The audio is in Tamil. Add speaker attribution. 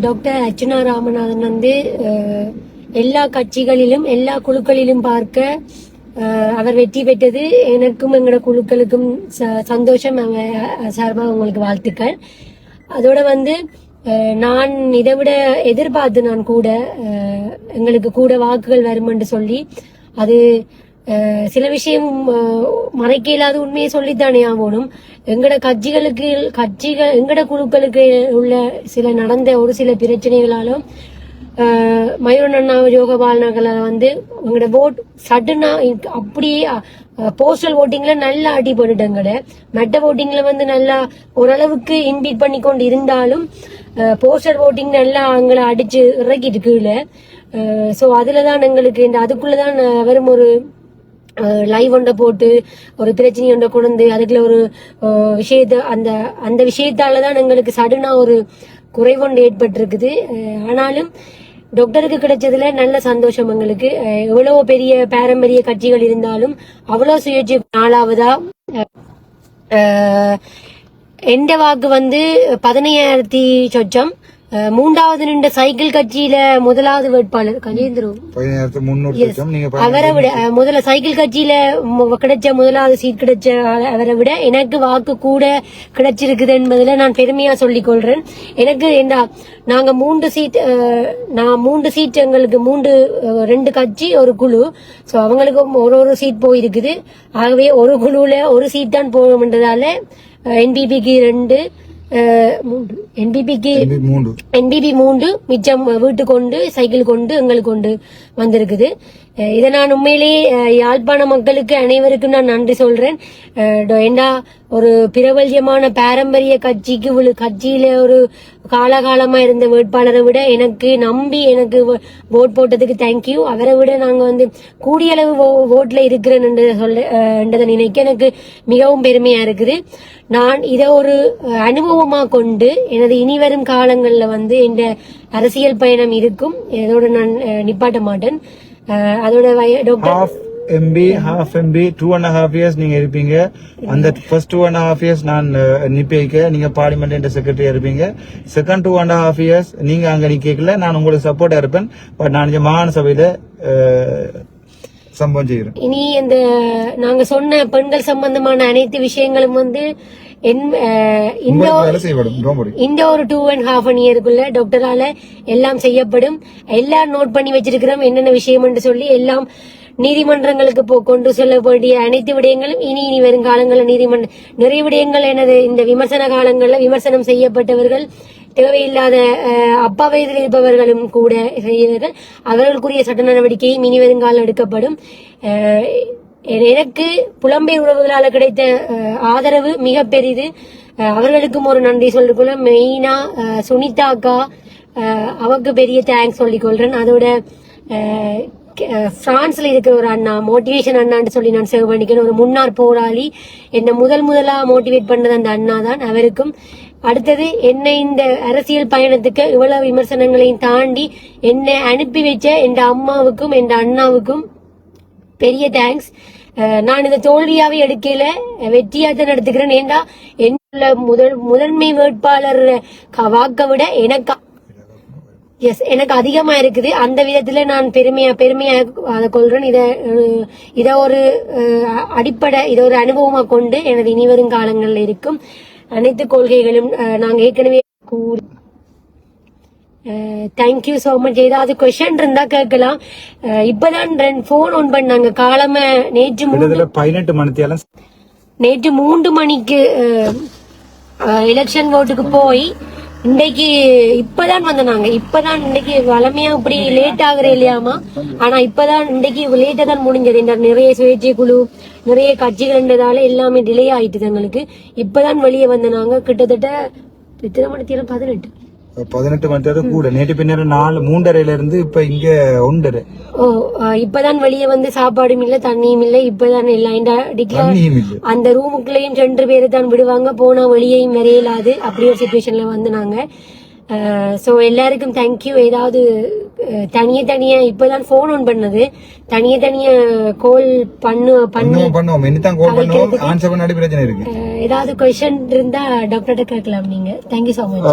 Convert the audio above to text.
Speaker 1: டாக்டர் அர்ச்சனா ராமநாதன் வந்து எல்லா கட்சிகளிலும் எல்லா குழுக்களிலும் பார்க்க அவர் வெற்றி பெற்றது எனக்கும் எங்களோட குழுக்களுக்கும் ச- சந்தோஷம் சார்பாக உங்களுக்கு வாழ்த்துக்கள். அதோட வந்து நான் இதை விட எதிர்பார்த்து நான் கூட எங்களுக்கு கூட வாக்குகள் வருமென்று சொல்லி அது சில விஷயம் மறைக்க இல்லாத உண்மையை சொல்லித்தானே ஆகணும். எங்கட கட்சிகளுக்கு கட்சிகள் எங்கட குழுக்களுக்கு உள்ள சில நடந்த ஒரு சில பிரச்சனைகளாலும் மயூரன் அண்ணா யோகபாலனர்களை வந்து உங்களோட ஓட் சடனா அப்படியே போஸ்டல் ஓட்டிங்ல நல்லா அடி போட்டுட்டாங்கட மெட்ட ஓட்டிங்ல வந்து நல்லா ஓரளவுக்கு இன்பீட் பண்ணி கொண்டு இருந்தாலும் போஸ்டல் ஓட்டிங் நல்லா அங்களை அடிச்சு இறக்கிட்டு கீழே. ஸோ அதுல தான் எங்களுக்கு இந்த அதுக்குள்ளதான் வரும் வெறும் ஒரு லைவ் ஒன்றை போட்டு ஒரு பிரச்சனை ஒன்றை கொண்டு அதுக்குள்ள ஒரு விஷயத்த அந்த அந்த விஷயத்தால தான் எங்களுக்கு சடனா ஒரு குறைவொன்று ஏற்பட்டிருக்குது. ஆனாலும் டாக்டருக்கு கிடைச்சதுல நல்ல சந்தோஷம் எங்களுக்கு. எவ்வளவு பெரிய பாரம்பரிய கட்சிகள் இருந்தாலும் அவ்வளவு சுயேட்சை நாலாவதா எந்த வாக்கு வந்து பதினையாயிரத்தி சொச்சம். மூன்றாவது நின்ற சைக்கிள் கட்சியில முதலாவது வேட்பாளர் கஜேந்திரம் அவரை விட முதல்ல சைக்கிள் கட்சியில கிடைச்ச முதலாவது சீட் கிடைச்ச அவரை விட எனக்கு வாக்கு கூட கிடைச்சிருக்குது என்பதுல நான் பெருமையா சொல்லிக் கொள்றேன். எனக்கு இந்த நாங்க மூன்று சீட் நான் மூன்று சீட் எங்களுக்கு மூன்று ரெண்டு கட்சி ஒரு குழு. சோ அவங்களுக்கும் ஒரு ஒரு சீட் போயிருக்குது. ஆகவே ஒரு குழுல ஒரு சீட் தான் போகணுன்றதால என்பிபிக்கு ரெண்டு என்பிபிக்கு என்பிபி மூன்று மிச்சம் வீட்டு கொண்டு சைக்கிள் கொண்டு எங்களுக்கு கொண்டு வந்திருக்குது இதை நான் உண்மையிலேயே யாழ்ப்பாண மக்களுக்கு அனைவருக்கும் நான் நன்றி சொல்றேன். ஏண்டா ஒரு பிரபல்யமான பாரம்பரிய கட்சிக்கு ஒரு கட்சியில ஒரு காலகாலமா இருந்த வேட்பாளரை விட எனக்கு நம்பி எனக்கு ஓட் போட்டதுக்கு தேங்க்யூ அவரை விட நாங்க வந்து கூடிய அளவு ஓட்ல இருக்கிறேன் சொல்ல என்றதை நினைக்க எனக்கு மிகவும் பெருமையா இருக்குது. நான் இதை ஒரு அனுபவமா கொண்டு எனது இனிவரும் காலங்கள்ல வந்து இந்த அரசியல் பயணம் இருக்கும். இதோட நான் நிப்பாட்ட மாட்டேன். அதோட doctor
Speaker 2: half MP half MP two and half years நீங்க இருப்பீங்க. அந்த first two and half years நான் நிப்பேக்க நிப்பிக்க நீங்க பார்லிமெண்ட் செக்ரட்டரியா இருப்பீங்க. Second two and half years நீங்க அங்க நிக்கல நான் உங்களுக்கு சப்போர்ட்டா இருப்பேன். பட் நான் மாகாண சபையில சம்பவம் செய்கிறேன்.
Speaker 1: இனி இந்த நாங்க சொன்ன பெண்கள் சம்பந்தமான அனைத்து விஷயங்களும் வந்து இந்த ஒரு டூ அண்ட் ஹாஃப் அன் இயருக்குள்ள டாக்டரால எல்லாம் செய்யப்படும். எல்லாம் நோட் பண்ணி வச்சிருக்கிறோம். என்னென்ன விஷயம் என்று சொல்லி எல்லாம் நீதிமன்றங்களுக்கு போ கொண்டு செல்ல வேண்டிய அனைத்து விடயங்களும் இனி இனி வரும் காலங்களில் நீதிமன்ற நிறைய விடயங்கள் எனது இந்த விமர்சன காலங்களில் விமர்சனம் செய்யப்பட்டவர்கள் தேவையில்லாத அப்பா வயதில் இருப்பவர்களும் கூட செய்யவர்கள் அவர்களுக்குரிய சட்ட நடவடிக்கை இனி வருங்காலம் எடுக்கப்படும் எனக்கு புலம்பெயர் உறவுகளால் கிடைத்த ஆதரவு மிக பெரிது. அவர்களுக்கும் ஒரு நன்றி சொல்லிக்கொள்ள மெயினா சுனிதா அக்கா அவருக்கு பெரிய தேங்க்ஸ் சொல்லிக்கொள்றேன். அதோட பிரான்ஸ்ல இருக்கிற ஒரு அண்ணா மோட்டிவேஷன் அண்ணான்னு சொல்லி நான் சேவ் பண்ணிக்கிறேன். ஒரு முன்னாள் போராளி. என்னை முதல் முதலா மோட்டிவேட் பண்ணது அந்த அண்ணா தான் அவருக்கும் அடுத்தது என்னை இந்த அரசியல் பயணத்துக்கு இவ்வளவு விமர்சனங்களையும் தாண்டி என்னை அனுப்பி வச்ச என் அம்மாவுக்கும் என் அண்ணாவுக்கும் பெரிய தேங்க்ஸ் நான் இந்த தோல்வியாவே எடுக்கல வெற்றியா தான் எடுத்துக்கிறேன் ஏண்டா என்னுள்ள முதல் முதன்மை வேட்பாளர் வாக்கை விட எனக்கு எஸ் எனக்கு அதிகமா இருக்குது. அந்த விதத்துல நான் பெருமையா பெருமையா அதை கொள்றேன். இத இத ஒரு அடிப்படை இத ஒரு அனுபவமா கொண்டு எனது இனிவரும் காலங்கள்ல இருக்கும். அனைத்து கொள்கைகளும் நாங்க ஏற்கனவே கூறி தேங்க்யூ சோ மச் ஏதாவது கொஸ்டின் இருந்தா கேட்கலாம். இப்பதான் ரெண்டு போன் ஆன் பண்ணாங்க. காலம நேற்று
Speaker 2: பதினெட்டு மணித்தியாலும்
Speaker 1: நேற்று மூன்று மணிக்கு எலெக்ஷன் ஓட்டுக்கு போய் இன்னைக்கு இப்பதான் வந்தாங்க இப்பதான் இன்னைக்கு வளமையா இப்படி லேட் ஆகுற இல்லையாமா ஆனா இப்பதான் இன்னைக்கு லேட்டா தான் முடிஞ்சது. இந்த நிறைய சுயேட்சை குழு நிறைய கட்சிகள் இருந்ததால எல்லாமே டிலே ஆயிட்டுது எங்களுக்கு. இப்பதான் வெளியே வந்தாங்க கிட்டத்தட்ட எத்தனை மணி பதினெட்டு.
Speaker 2: பதினெட்டு மணித்தியாலும் கூட. நேற்று பின்னர் நாலு மூன்றரைல இருந்து இப்ப இங்க ஒன்றரை.
Speaker 1: ஓ இப்பதான் வெளியே வந்து சாப்பாடும் இல்ல தண்ணியும் இல்ல இப்பதான் எல்லாம் அந்த ரூமுக்குள்ளேயும் ரெண்டு பேரு தான் விடுவாங்க. போனா வெளியேயும் வரையலாது அப்படி ஒரு சுச்சுவேஷன்ல வந்து நாங்க. சோ எல்லாருக்கும் தேங்க்யூ ஏதாவது தனியே தனியா இப்பதான் போன் ஆன் பண்ணது. தனியே தனியா கால் பண்ணு பண்ணி.
Speaker 2: பண்ணுவோம் பண்ணுவோம். இனிதான் கோல் பண்ணுவோம். ஆன்சர் பண்ணாடி பிரச்சனை இருக்கு.
Speaker 1: ஏதாவது கொஸ்டின் இருந்தா டாக்டர்கிட்ட கேட்கலாம் நீங்க. Thank you so much